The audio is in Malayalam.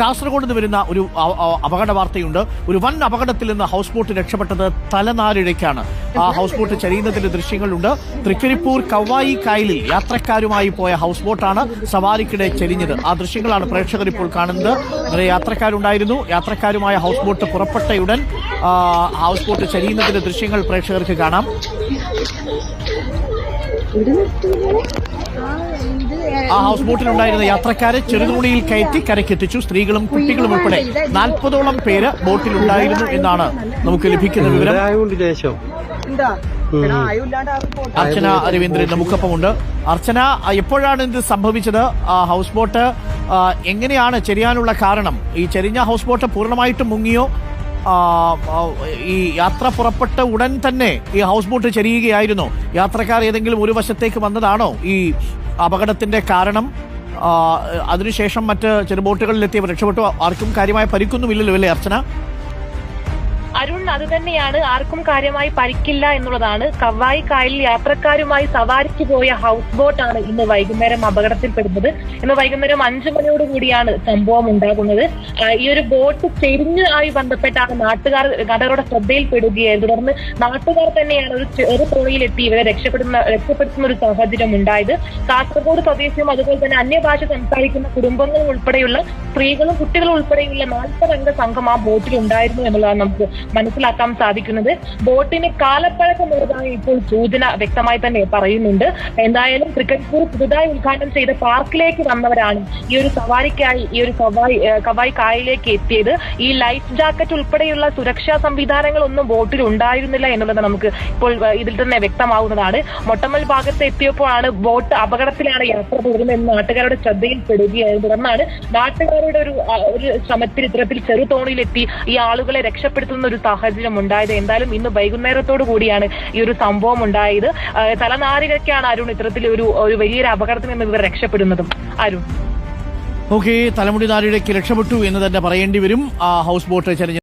കാസർഗോഡ് നിന്ന് വരുന്ന ഒരു അപകട വാർത്തയുണ്ട്. ഒരു വൻ അപകടത്തിൽ നിന്ന് ഹൗസ് ബോട്ട് രക്ഷപ്പെട്ടത് തലനാരിഴയ്ക്കാണ്. ആ ഹൗസ് ബോട്ട് ചരിയുന്നതിന്റെ ദൃശ്യങ്ങളുണ്ട്. തൃക്കരിപ്പൂർ കവായി കായലിൽ യാത്രക്കാരുമായി പോയ ഹൗസ് ബോട്ടാണ് സവാരിക്കിടെ ചരിഞ്ഞത്. ആ ദൃശ്യങ്ങളാണ് പ്രേക്ഷകർ ഇപ്പോൾ കാണുന്നത്. നിറയെ യാത്രക്കാരുണ്ടായിരുന്നു. യാത്രക്കാരുമായ ഹൗസ് ബോട്ട് പുറപ്പെട്ടയുടൻ ഹൗസ് ബോട്ട് ചരിയുന്നതിന്റെ ദൃശ്യങ്ങൾ പ്രേക്ഷകർക്ക് കാണാം. ഹൗസ് ബോട്ടിലുണ്ടായിരുന്ന യാത്രക്കാരെ ചെറുതോണിയിൽ കയറ്റി കരക്കെത്തിച്ചു സ്ത്രീകളും കുട്ടികളും ഉൾപ്പെടെ നാൽപ്പതോളം പേര് ബോട്ടിലുണ്ടായിരുന്നു എന്നാണ് നമുക്ക് ലഭിക്കുന്ന വിവരം. അർച്ചന രവീന്ദ്രൻ നമുക്കൊപ്പമുണ്ട്. അർച്ചന എപ്പോഴാണ് ഇത് സംഭവിച്ചത്? ആ, ഹൗസ് ബോട്ട് എങ്ങനെയാണ് ചെരിയാനുള്ള കാരണം? ഈ ചെരിഞ്ഞ ഹൗസ് ബോട്ട് പൂർണമായിട്ടും മുങ്ങിയോ? ഈ യാത്ര പുറപ്പെട്ട ഉടൻ തന്നെ ഈ ഹൗസ് ബോട്ട് ചെരിയുകയായിരുന്നു. യാത്രക്കാർ ഏതെങ്കിലും ഒരു വശത്തേക്ക് വന്നതാണോ ഈ അപകടത്തിന്റെ കാരണം അതിനുശേഷം മറ്റ് ചെറുബോട്ടുകളിലെത്തിയവർ രക്ഷപ്പെട്ടു. ആർക്കും കാര്യമായ പരിക്കൊന്നുമില്ലല്ലോ അല്ലേ അർച്ചന? അരുൺ അത് തന്നെയാണ് ആർക്കും കാര്യമായി പരിക്കില്ല എന്നുള്ളതാണ്. കവായി കായലിൽ യാത്രക്കാരുമായി സവാരിക്ക് പോയ ഹൗസ് ആണ് ഇന്ന് വൈകുന്നേരം അപകടത്തിൽപ്പെടുന്നത്. ഇന്ന് വൈകുന്നേരം അഞ്ചു മണിയോട് കൂടിയാണ് സംഭവം ഉണ്ടാകുന്നത്. ഈ ഒരു ബോട്ട് ചെരിഞ്ഞ് ആയി ബന്ധപ്പെട്ടാണ് നാട്ടുകാർ നാട്ടുകാരുടെ ശ്രദ്ധയിൽപ്പെടുകയായിരുന്നു തുടർന്ന് നാട്ടുകാർ തന്നെയാണ് ഒരു ചെറു തോണിയിലെത്തി ഇവരെ രക്ഷപ്പെടുന്ന രക്ഷപ്പെടുത്തുന്ന ഒരു സാഹചര്യം ഉണ്ടായത്. കാസർഗോഡ് സ്വദേശിയും അതുപോലെ തന്നെ അന്യഭാഷ സംസാരിക്കുന്ന കുടുംബങ്ങളും ഉൾപ്പെടെയുള്ള സ്ത്രീകളും കുട്ടികളും ഉൾപ്പെടെയുള്ള നാൽപ്പതംഗ സംഘം ആ ബോട്ടിൽ ഉണ്ടായിരുന്നു എന്നുള്ളതാണ് നമുക്ക് മനസ്സിലാക്കാൻ സാധിക്കുന്നത്. ബോട്ടിന് കാലപ്പഴക്കമുള്ളതായി ഇപ്പോൾ സൂചന വ്യക്തമായി തന്നെ പറയുന്നുണ്ട്. എന്തായാലും ക്രിക്കറ്റ് പുതുതായി ഉദ്ഘാടനം ചെയ്ത പാർക്കിലേക്ക് വന്നവരാണ് ഈ ഒരു സവാരിക്കായി ഈ ഒരു ഏഹ് കവായി കായലിലേക്ക് എത്തിയത്. ഈ ലൈഫ് ജാക്കറ്റ് ഉൾപ്പെടെയുള്ള സുരക്ഷാ സംവിധാനങ്ങളൊന്നും ബോട്ടിൽ ഉണ്ടായിരുന്നില്ല എന്നുള്ളത് നമുക്ക് ഇപ്പോൾ ഇതിൽ തന്നെ വ്യക്തമാവുന്നതാണ്. മൊട്ടമൽ ഭാഗത്ത് എത്തിയപ്പോഴാണ് ബോട്ട് അപകടത്തിലാണ് യാത്ര തുടരുന്നതെന്ന് നാട്ടുകാരുടെ ശ്രദ്ധയിൽപ്പെടുകയായിരുന്നു തുടർന്നാണ് നാട്ടുകാരുടെ ഒരു ഒരു ശ്രമത്തിൽ ഇത്തരത്തിൽ ചെറുതോണിയിലെത്തി ഈ ആളുകളെ രക്ഷപ്പെടുത്തുന്ന ഒരു സാഹചര്യം ഉണ്ടായത്. എന്തായാലും ഇന്ന് വൈകുന്നേരത്തോടു കൂടിയാണ് ഈ ഒരു സംഭവം ഉണ്ടായത്. തലനാരികയ്ക്കാണ് അരുൺ ഇത്തരത്തിൽ ഒരു ഒരു വലിയൊരു അപകടത്തിൽ നിന്ന് ഇവർ രക്ഷപ്പെടുന്നതും. അരുൺ. ഓക്കെ തലമുടി നാരിയുടെ രക്ഷപ്പെട്ടു എന്ന് തന്നെ പറയേണ്ടി വരും. ഹൗസ് ബോട്ട് ചെരിഞ്ഞ